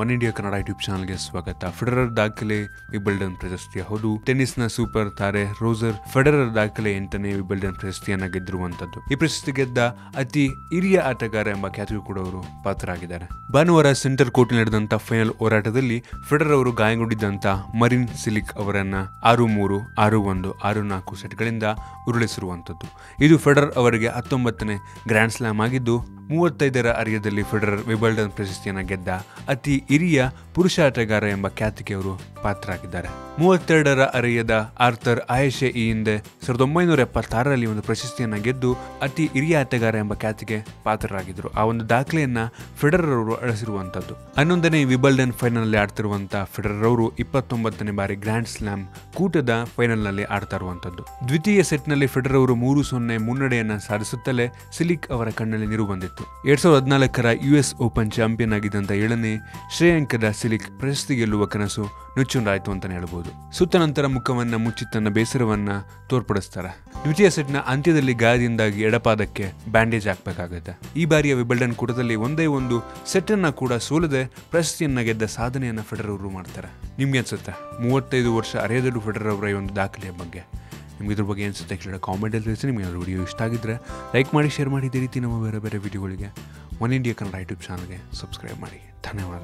One India Kannada YouTube ಚಾನಲ್ಗೆ ಸ್ವಾಗತ. Federer ದಾಖಲೆ ವಿಬಲ್ಡನ್ ಪ್ರಶಸ್ತಿ. ಹೌದು ನ ಸೂಪರ್ ತಾರೆ ರೋಜರ್ ಫೆಡರರ್ ದಾಖಲೆ ಎಂಟನೇ ವಿಬಲ್ಡನ್ ಪ್ರಶಸ್ತಿಯನ್ನ ಗೆದ್ದಿರುವಂತದ್ದು. ಈ ಪ್ರಶಸ್ತಿ ಗೆದ್ದ ಅತಿ ಹಿರಿಯ ಆಟಗಾರ ಎಂಬ ಖ್ಯಾತಿ ಕೂಡ ಅವರು ಪಾತ್ರರಾಗಿದ್ದಾರೆ. ಭಾನುವಾರ ಸೆಂಟರ್ ಕೋರ್ಟ್ ನಡೆದಂತ ಫೈನಲ್ ಹೋರಾಟದಲ್ಲಿ ಫೆಡರರ್ ಅವರು ಗಾಯಗೊಂಡಿದ್ದಂತ ಮರಿನ್ ಸಿಲಿಕ್ ಅವರನ್ನ ಆರು ಮೂರು, ಆರು ಒಂದು, ಆರು ನಾಲ್ಕು ಸೆಟ್ಗಳಿಂದ ಉರುಳಿಸಿರುವಂತದ್ದು. ಇದು ಫೆಡರರ್ ಅವರಿಗೆ ಹತ್ತೊಂಬತ್ತನೇ ಗ್ರ್ಯಾಂಡ್ ಸ್ಲಾಮ್ ಆಗಿದ್ದು ಮೂವತ್ತೈದರ ಅರಿಯದಲ್ಲಿ ಫೆಡರರ್ ವಿಬಲ್ಡನ್ ಪ್ರಶಸ್ತಿಯನ್ನು ಗೆದ್ದ ಅತಿ ಹಿರಿಯ ಪುರುಷ ಆಟಗಾರ ಎಂಬ ಖ್ಯಾತಿಗೆ ಅವರು ಪಾತ್ರರಾಗಿದ್ದಾರೆ. ಮೂವತ್ತೆರಡರ ಅರೆಯದ ಆರ್ಥರ್ ಆಯಶೆ ಈ ಹಿಂದೆ ಸಾವಿರದ ಒಂಬೈನೂರ ಎಪ್ಪತ್ತಾರರಲ್ಲಿ ಒಂದು ಪ್ರಶಸ್ತಿಯನ್ನು ಗೆದ್ದು ಅತಿ ಹಿರಿಯ ಆಟಗಾರ ಎಂಬ ಖ್ಯಾತಿಗೆ ಪಾತ್ರರಾಗಿದ್ದರು. ಆ ಒಂದು ದಾಖಲೆಯನ್ನ ಫೆಡರರ್ ಅವರು ಅಳಿಸಿರುವಂತದ್ದು ಹನ್ನೊಂದನೇ ವಿಬಲ್ಡನ್ ಫೈನಲ್ನಲ್ಲಿ ಫೆಡರರ್ ಅವರು ಇಪ್ಪತ್ತೊಂಬತ್ತನೇ ಬಾರಿ ಗ್ರ್ಯಾಂಡ್ ಸ್ಲಾಮ್ ಕೂಟದ ಫೈನಲ್ನಲ್ಲಿ ಆಡ್ತಾ ಇರುವಂತದ್ದು ದ್ವಿತೀಯ ಸೆಟ್ನಲ್ಲಿ ಫೆಡರರ್ ಅವರು ಮೂರು ಸೊನ್ನೆ ಮುನ್ನಡೆಯನ್ನ ಸಾಧಿಸುತ್ತಲೇ ಸಿಲಿಕ್ ಅವರ ಕಣ್ಣಲ್ಲಿ ನಿರು ಬಂದಿತ್ತು. ಎರಡ್ ಸಾವಿರದ ಹದಿನಾಲ್ಕರ ಯು ಎಸ್ ಓಪನ್ ಚಾಂಪಿಯನ್ ಆಗಿದ್ದಂಥ ಏಳನೇ ಶ್ರೇಯಾಂಕದ ಸಿಲಿಕ್ ಪ್ರಶಸ್ತಿ ಗೆಲ್ಲುವ ಕನಸು ನುಚ್ಚುಂಡಾಯಿತು ಅಂತಲೇ ಹೇಳ್ಬೋದು. ಸುತ್ತ ನಂತರ ಮುಖವನ್ನ ಮುಚ್ಚಿ ತನ್ನ ಬೇಸರವನ್ನ ತೋರ್ಪಡಿಸ್ತಾರೆ. ದ್ವಿತೀಯ ಸೆಟ್ನ ಅಂತ್ಯದಲ್ಲಿ ಗಾಯದಿಂದಾಗಿ ಎಡಪಾದಕ್ಕೆ ಬ್ಯಾಂಡೇಜ್ ಹಾಕಬೇಕಾಗುತ್ತೆ. ಈ ಬಾರಿಯ ವಿಬಲ್ಡನ್ ಕೂಟದಲ್ಲಿ ಒಂದೇ ಒಂದು ಸೆಟ್ ಅನ್ನ ಕೂಡ ಸೋಲದೆ ಪ್ರಶಸ್ತಿಯನ್ನ ಗೆದ್ದ ಸಾಧನೆಯನ್ನ ಫೆಡರರ್ ಮಾಡ್ತಾರೆ. ನಿಮ್ಗೆ ಅನ್ಸುತ್ತೆ? ಮೂವತ್ತೈದು ವರ್ಷ ಅರೆಯದಡು ಫೆಡರರ್ ಅವರ ಈ ಒಂದು ದಾಖಲೆಯ ಬಗ್ಗೆ. ನಿಮ್ಗೆ ಇದ್ರ ಬಗ್ಗೆ ಅನ್ಸುತ್ತೆ? ಕೇಳ ಕಾಮೆಂಟಲ್ಲಿ ತಿಳಿಸಿ. ನಿಮಗೆ ವಿಡಿಯೋ ಇಷ್ಟ ಆಗಿದ್ರೆ ಲೈಕ್ ಮಾಡಿ ಶೇರ್ ಮಾಡಿ. ಇದೇ ರೀತಿ ನಮ್ಮ ಬೇರೆ ಬೇರೆ ವಿಡಿಯೋಗಳಿಗೆ ಒನ್ ಇಂಡಿಯಾ ಕನ್ನಡ ಯೂಟ್ಯೂಬ್ ಚಾನಲ್ಗೆ ಸಬ್ಸ್ಕ್ರೈಬ್ ಮಾಡಿ. ಧನ್ಯವಾದ